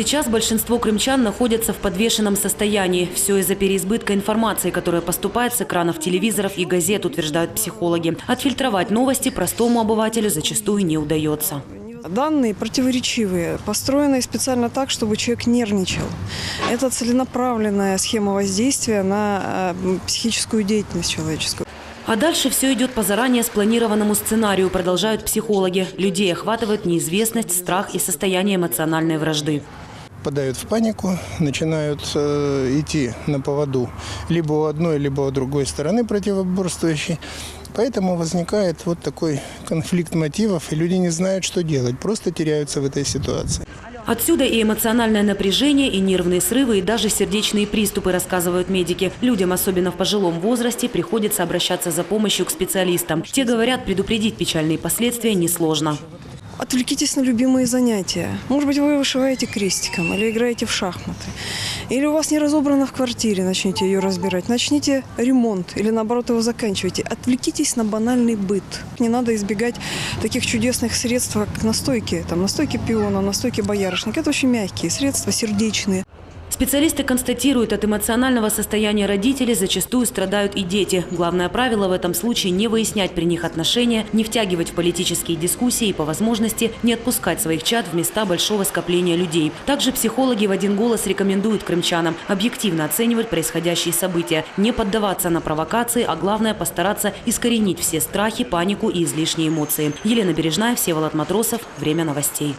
Сейчас большинство крымчан находятся в подвешенном состоянии. Все из-за переизбытка информации, которая поступает с экранов телевизоров и газет, утверждают психологи. Отфильтровать новости простому обывателю зачастую не удается. Данные противоречивые, построенные специально так, чтобы человек нервничал. Это целенаправленная схема воздействия на э, психическую деятельность человеческую. А дальше все идет по заранее спланированному сценарию, продолжают психологи. Людей охватывает неизвестность, страх и состояние эмоциональной вражды. Впадают в панику, начинают э, идти на поводу либо у одной, либо у другой стороны противоборствующей. Поэтому возникает вот такой конфликт мотивов, и люди не знают, что делать, просто теряются в этой ситуации. Отсюда и эмоциональное напряжение, и нервные срывы, и даже сердечные приступы, рассказывают медики. Людям, особенно в пожилом возрасте, приходится обращаться за помощью к специалистам. Те говорят, предупредить печальные последствия несложно. Отвлекитесь на любимые занятия. Может быть, вы вышиваете крестиком или играете в шахматы. Или у вас не разобрано в квартире, начните ее разбирать. Начните ремонт или, наоборот, его заканчивайте. Отвлекитесь на банальный быт. Не надо избегать таких чудесных средств, как настойки. Там, настойки пиона, настойки боярышника. Это очень мягкие средства, сердечные. Специалисты констатируют, от эмоционального состояния родителей зачастую страдают и дети. Главное правило в этом случае – не выяснять при них отношения, не втягивать в политические дискуссии и, по возможности, не отпускать своих чад в места большого скопления людей. Также психологи в один голос рекомендуют крымчанам объективно оценивать происходящие события, не поддаваться на провокации, а главное – постараться искоренить все страхи, панику и излишние эмоции. Елена Бережная, Всеволод Матросов. Время новостей.